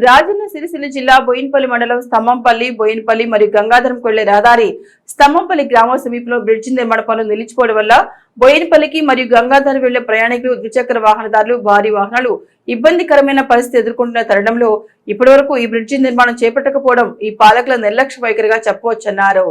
రాజన్న సిరిసిల్ల జిల్లా బోయిన్పల్లి మండలం స్తంభంపల్లి బోయిన్పల్లి మరియు గంగాధరం వెళ్ళే రహదారి స్తంభంపల్లి గ్రామ సమీపంలో బ్రిడ్జి నిర్మాణ పనులు నిలిచిపోవడం వల్ల బోయిన్పల్లికి మరియు గంగాధరం వెళ్ళే ప్రయాణికులు ద్విచక్ర వాహనదారులు భారీ వాహనాలు ఇబ్బందికరమైన పరిస్థితి ఎదుర్కొంటున్న తరుణంలో ఇప్పటివరకు ఈ బ్రిడ్జి నిర్మాణం చేపట్టకపోవడం ఈ పాలకుల నిర్లక్ష్య వైఖరిగా చెప్పవచ్చన్నారు.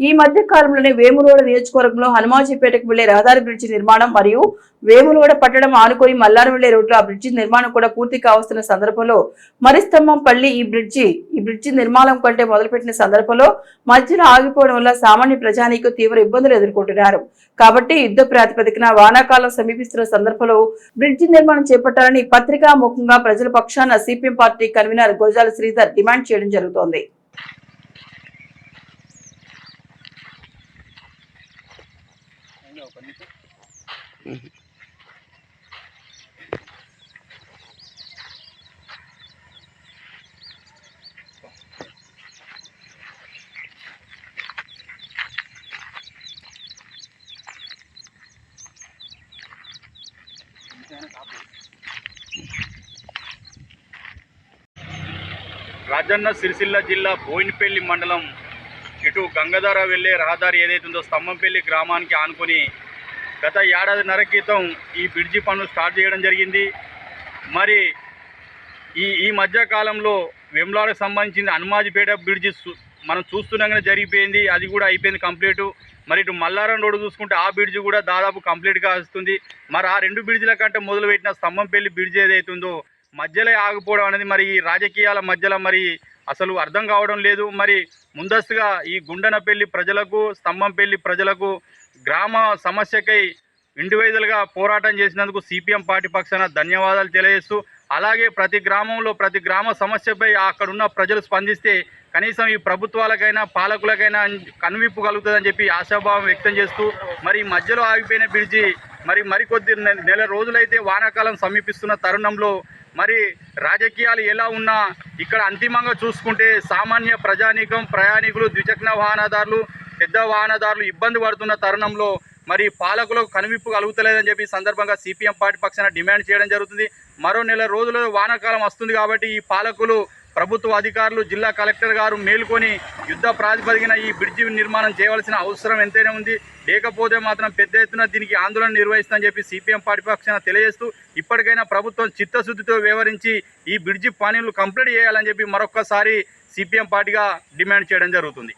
ఈ మధ్య కాలంలోనే వేములవాడ నియోజకవర్గంలో హనుమాజీపేటకు వెళ్ళే రహదారి బ్రిడ్జి నిర్మాణం మరియు వేములవాడ పట్టణం ఆనుకొని మల్లారం వెళ్ళే రోడ్లో ఆ బ్రిడ్జి నిర్మాణం కూడా పూర్తి కావస్తున్న సందర్భంలో మరిస్తంభం పల్లి ఈ బ్రిడ్జి ఈ బ్రిడ్జి నిర్మాణం కంటే మొదలుపెట్టిన సందర్భంలో మధ్యలో ఆగిపోవడం వల్ల సామాన్య ప్రజానీకు తీవ్ర ఇబ్బందులు ఎదుర్కొంటున్నారు. కాబట్టి యుద్ధ ప్రాతిపదికన వానాకాలం సమీపిస్తున్న సందర్భంలో బ్రిడ్జి నిర్మాణం చేపట్టాలని పత్రికా ముఖంగా ప్రజల పక్షాన CPM party convener Gurazala Sridhar demand చేయడం జరుగుతోంది. రాజన్న సిరిసిల్ల జిల్లా బోయినపల్లి మండలం ఇటు గంగధార వెళ్ళే రహదారి ఏదైతుందో స్తంభంపల్లి గ్రామానికి ఆనుకొని గత ఏడాదిన్నర క్రితం ఈ బ్రిడ్జి పనులు స్టార్ట్ చేయడం జరిగింది. మరి ఈ ఈ మధ్యకాలంలో వెమ్లాడకు సంబంధించిన హనుమాజిపేట బ్రిడ్జి మనం చూస్తుండగానే జరిగిపోయింది. అది కూడా అయిపోయింది కంప్లీట్. మరి ఇటు మల్లారం రోడ్డు చూసుకుంటే ఆ బ్రిడ్జి కూడా దాదాపు కంప్లీట్గా వస్తుంది మరి ఆ రెండు బ్రిడ్జ్ల కంటే మొదలుపెట్టిన స్తంభంపల్లి బ్రిడ్జ్ ఏదైతుందో మధ్యలో ఆగిపోవడం అనేది మరి ఈ రాజకీయాల మధ్యలో మరి అసలు అర్థం కావడం లేదు. మరి ముందస్తుగా ఈ గుండెనపల్లి ప్రజలకు స్తంభంపల్లి ప్రజలకు గ్రామ సమస్యకై ఇండివిజువల్గా పోరాటం చేసినందుకు సిపిఎం పార్టీ పక్షాన ధన్యవాదాలు తెలియజేస్తూ అలాగే ప్రతి గ్రామంలో ప్రతి గ్రామ సమస్యపై అక్కడున్న ప్రజలు స్పందిస్తే కనీసం ఈ ప్రభుత్వాలకైనా పాలకులకైనా కనువిప్పు కలుగుతుందని చెప్పి ఆశాభావం వ్యక్తం చేస్తూ మరి మధ్యలో ఆగిపోయిన బ్రిడ్జి మరి మరికొద్ది నెల రోజులైతే వానాకాలం సమీపిస్తున్న తరుణంలో మరి రాజకీయాలు ఎలా ఉన్నా ఇక్కడ అంతిమంగా చూసుకుంటే సామాన్య ప్రజానీకం ప్రయాణికులు ద్విచక్ర వాహనదారులు పెద్ద వాహనదారులు ఇబ్బంది పడుతున్న తరుణంలో మరి పాలకులకు కనువిప్పు కలుగుతలేదని చెప్పి సందర్భంగా సిపిఎం పార్టీ పక్షాన డిమాండ్ చేయడం జరుగుతుంది. మరో నెల రోజుల వానాకాలం వస్తుంది కాబట్టి ఈ పాలకులు ప్రభుత్వ అధికారులు జిల్లా కలెక్టర్ గారు మేల్కొని యుద్ధ ప్రాతిపదికన ఈ బ్రిడ్జి నిర్మాణం చేయవలసిన అవసరం ఎంతైనా ఉంది. లేకపోతే మాత్రం పెద్ద ఎత్తున దీనికి ఆందోళన నిర్వహిస్తుందని చెప్పి సిపిఎం పార్టీ పక్షాన తెలియజేస్తూ ఇప్పటికైనా ప్రభుత్వం చిత్తశుద్ధితో వ్యవహరించి ఈ బ్రిడ్జి పనులు కంప్లీట్ చేయాలని చెప్పి మరొక్కసారి సిపిఎం పార్టీగా డిమాండ్ చేయడం జరుగుతుంది.